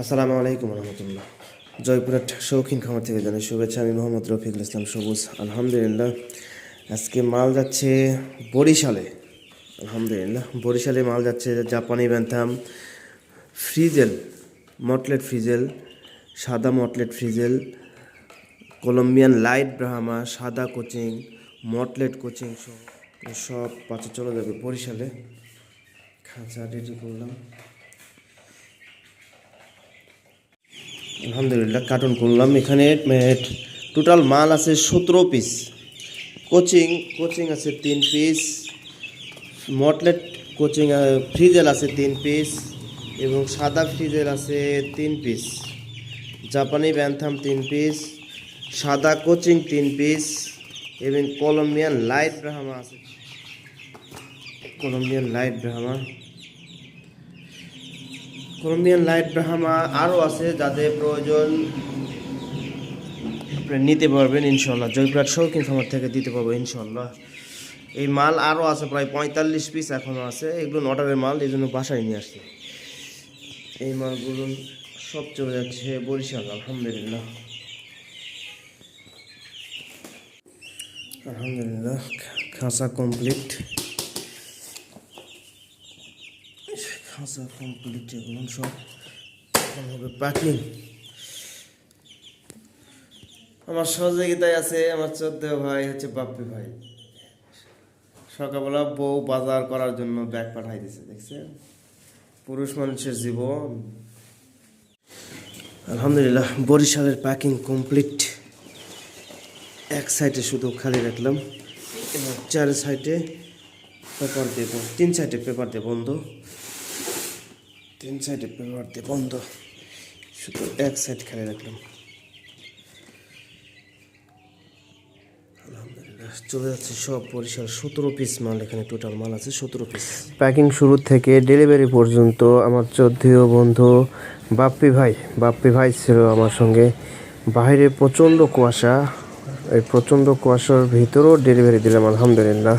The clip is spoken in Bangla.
আসসালামু আলাইকুম রহমতুল্লাহ। জয়পুরহাট শৌখিন খামার থেকে জানাই শুভেচ্ছা। আমি মোহাম্মদ রফিকুল ইসলাম সবুজ। আলহামদুলিল্লাহ, আজকে মাল যাচ্ছে বরিশালে। আলহামদুলিল্লাহ, বরিশালে মাল যাচ্ছে জাপানি ব্যান্থাম ফ্রিজেল, মটলেট ফ্রিজেল, সাদা mottled frizzle, Colombian light Brahma, সাদা কোচিং, মটলেট কোচিং সব সব পাঁচে চলে যাবে বরিশালে। খাঁচা রেডি করলাম। আলহামদুলিল্লাহ কার্টুন করলাম। এখানে টোটাল মাল আছে সতেরো পিস কোচিং কোচিং আছে তিন পিস মটলেট কোচিং ফ্রিজেল আছে তিন পিস এবং সাদা ফ্রিজেল আছে তিন পিস জাপানি ব্যান্থাম তিন পিস সাদা কোচিং তিন পিস এবং কলম্বিয়ান লাইট ব্রাহ্মা আছে। Colombian light Brahma Colombian light Brahma আরও আছে যাদের প্রয়োজন আপনি নিতে পারবেন ইনশাল্লাহ জয়পুরহাট শৌখিন খামার থেকে দিতে পারব ইনশাল্লাহ এই মাল আরও আছে, প্রায় পঁয়তাল্লিশ পিস এখনও আছে। এগুলো অর্ডারের মাল, এই জন্য বাসায় নিয়ে আসছে। এই মালগুলো সব চলে যাচ্ছে বরিশাল, আলহামদুলিল্লাহ। আলহামদুলিল্লাহ, খাঁচা কমপ্লিট খাঁচা কমপ্লিট এগুলো সব এখন হবে প্যাকিং। আমার সহযোগিতায় আছে, আমার চোদ্দ ভাই হচ্ছে বাপ্পি ভাই। সকালবেলা বউ বাজার করার জন্য ব্যাগ পাঠাই দিছে, দেখছেন? পুরুষ মানুষের জীবন। আলহামদুলিল্লাহ, বরিশালের প্যাকিং কমপ্লিট। এক সাইডে শুধু খালি রাখলাম এবং চার সাইডে পেপার বন্ধ তিন সাইডে পেপার দিয়ে বন্ধ। তিন সাইডে পেপার দিয়ে বন্ধ। শুধু এক সাইড খালি রাখলাম। চলে যাচ্ছে সব পরিষ্কার সতেরো পিস মাল এখানে টোটাল মাল আছে সতেরো পিস প্যাকিং শুরু থেকে ডেলিভারি পর্যন্ত আমার চোদ্দীয় বন্ধু বাপ্পি ভাই। বাপ্পি ভাই ছিল আমার সঙ্গে। বাইরে প্রচণ্ড কুয়াশা। এই প্রচণ্ড কুয়াশার ভিতরেও ডেলিভারি দিলাম, আলহামদুলিল্লাহ।